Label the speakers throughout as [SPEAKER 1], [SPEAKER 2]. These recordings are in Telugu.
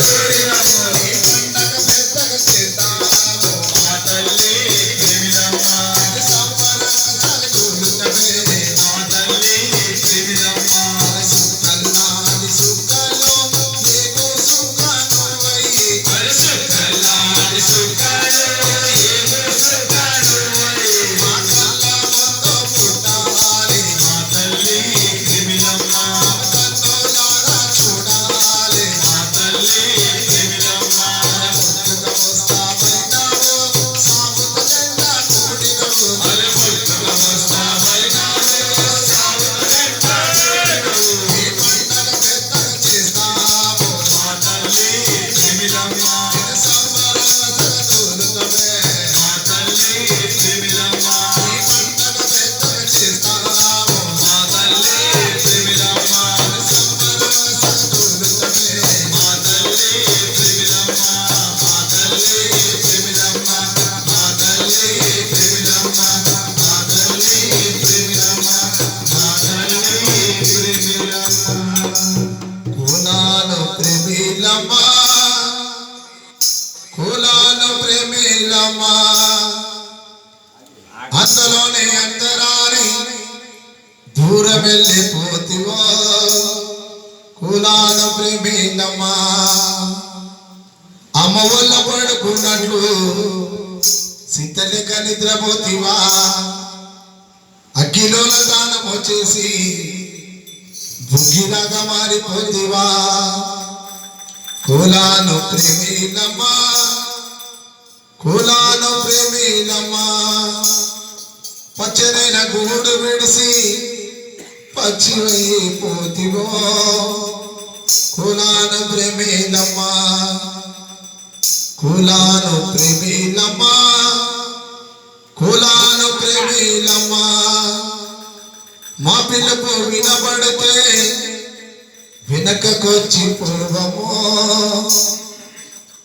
[SPEAKER 1] Yes. Give me down your
[SPEAKER 2] mind. ప్రేమిలమా అంతలోనే అందరాని దూరం వెళ్ళిపోతివో కులాలు ప్రేమేందమ్మా. అమ్మ వల్ల పడుకున్నట్లు సీతలిక నిద్రపోతివా. అగ్గిలోల దానము చేసి బుగ్గిలాగా మారిపోతివా. కులాను ప్రేమేందమ్మా. కులాను ప్రేమిలమ్మా పచ్చనైన గూడు విడిసి పచ్చివైపోతివో కులాను ప్రేమిలమ్మా కులాను ప్రేమిలమ్మా కులాను ప్రేమిలమ్మా మా పిలుపు వినబడితే వెనకకొచ్చి పూర్వము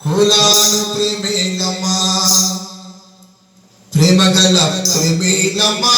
[SPEAKER 2] కులాను ప్రేమేలమా ప్రేమగల ప్రేమేలమా